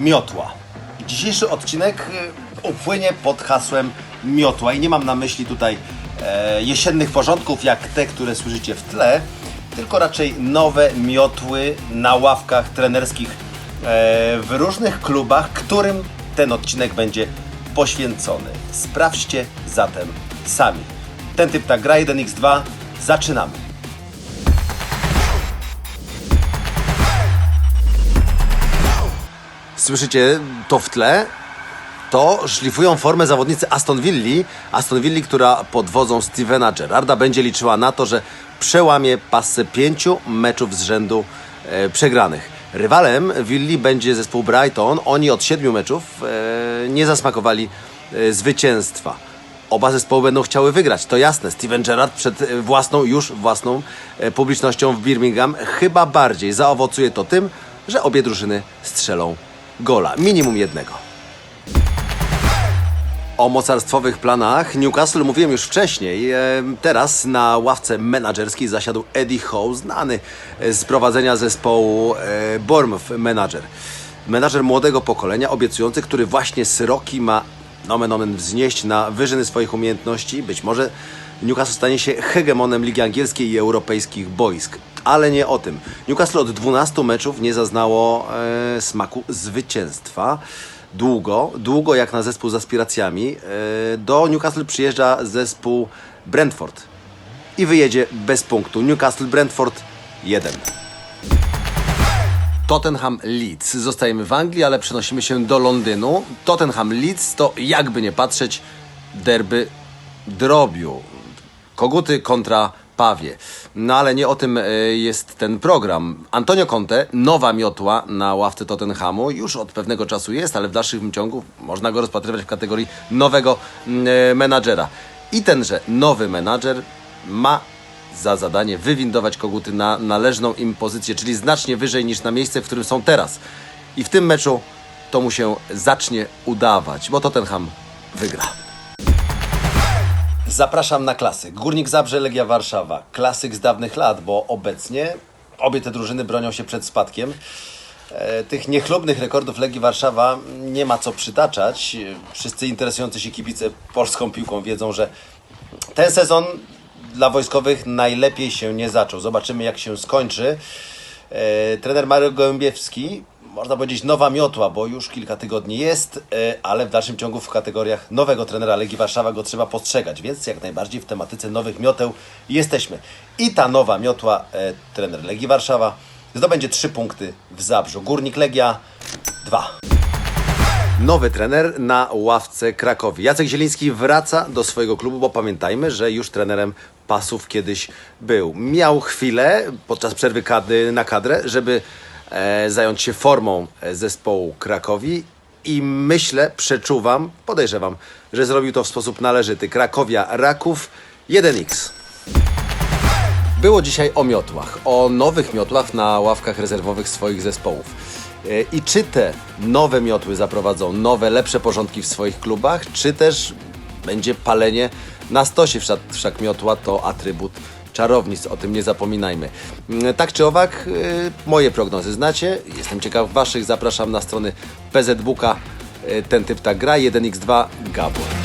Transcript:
miotła. Dzisiejszy odcinek y, upłynie pod hasłem miotła i nie mam na myśli tutaj e, jesiennych porządków jak te, które słyszycie w tle, tylko raczej nowe miotły na ławkach trenerskich e, w różnych klubach, którym ten odcinek będzie poświęcony. Sprawdźcie zatem sami. Ten typ tak gra 1x2. Zaczynamy. Słyszycie to w tle? To szlifują formę zawodnicy Aston Villa. Aston Villa, która pod wodzą Stevena Gerrarda będzie liczyła na to, że przełamie pasę pięciu meczów z rzędu e, przegranych. Rywalem Willi będzie zespół Brighton. Oni od siedmiu meczów e, nie zasmakowali e, zwycięstwa. Oba zespoły będą chciały wygrać, to jasne. Steven Gerrard przed e, własną, już własną e, publicznością w Birmingham chyba bardziej zaowocuje to tym, że obie drużyny strzelą gola. Minimum jednego. O mocarstwowych planach Newcastle mówiłem już wcześniej. E, Teraz na ławce menadżerskiej zasiadł Eddie Howe, znany z prowadzenia zespołu e, Bournemouth Manager. Menadżer młodego pokolenia, obiecujący, który właśnie Syroki ma nomen omen wznieść na wyżyny swoich umiejętności. Być może Newcastle stanie się hegemonem Ligi Angielskiej i europejskich boisk. Ale nie o tym. Newcastle od 12 meczów nie zaznało e, smaku zwycięstwa długo, długo jak na zespół z aspiracjami. E, Do Newcastle przyjeżdża zespół Brentford i wyjedzie bez punktu. Newcastle Brentford 1. Tottenham Leeds. Zostajemy w Anglii, ale przenosimy się do Londynu. Tottenham Leeds to jakby nie patrzeć derby drobiu. Koguty kontra pawie. No ale nie o tym e, jest ten program. Antonio Conte, nowa miotła na ławce Tottenhamu, już od pewnego czasu jest, ale w dalszym ciągu można go rozpatrywać w kategorii nowego mm, e, menadżera. I tenże nowy menadżer ma za zadanie wywindować koguty na należną im pozycję, czyli znacznie wyżej niż na miejsce, w którym są teraz. I w tym meczu to mu się zacznie udawać, bo Tottenham wygra. Zapraszam na klasyk. Górnik Zabrze, Legia Warszawa. Klasyk z dawnych lat, bo obecnie obie te drużyny bronią się przed spadkiem. E, Tych niechlubnych rekordów Legii Warszawa nie ma co przytaczać. Wszyscy interesujący się kibice polską piłką wiedzą, że ten sezon dla wojskowych najlepiej się nie zaczął. Zobaczymy jak się skończy. E, trener Mario Gołębiewski, można powiedzieć nowa miotła, bo już kilka tygodni jest, e, ale w dalszym ciągu w kategoriach nowego trenera Legii Warszawa go trzeba postrzegać, więc jak najbardziej w tematyce nowych mioteł jesteśmy. I ta nowa miotła, e, trener Legii Warszawa, zdobędzie trzy punkty w Zabrzu. Górnik Legia 2. Nowy trener na ławce Krakowi. Jacek Zieliński wraca do swojego klubu, bo pamiętajmy, że już trenerem pasów kiedyś był. Miał chwilę podczas przerwy kadry na kadrę, żeby zająć się formą e, zespołu Krakowi i myślę, przeczuwam, podejrzewam, że zrobił to w sposób należyty. Krakowia Raków 1x. Było dzisiaj o miotłach, o nowych miotłach na ławkach rezerwowych swoich zespołów. E, I czy te nowe miotły zaprowadzą nowe, lepsze porządki w swoich klubach, czy też będzie palenie na stosie, wszak miotła to atrybut czarownic, o tym nie zapominajmy. Mm, Tak czy owak, e, moje prognozy znacie, jestem ciekaw waszych, zapraszam na strony PZBuka, E, ten typ tak gra, 1x2 Gabor.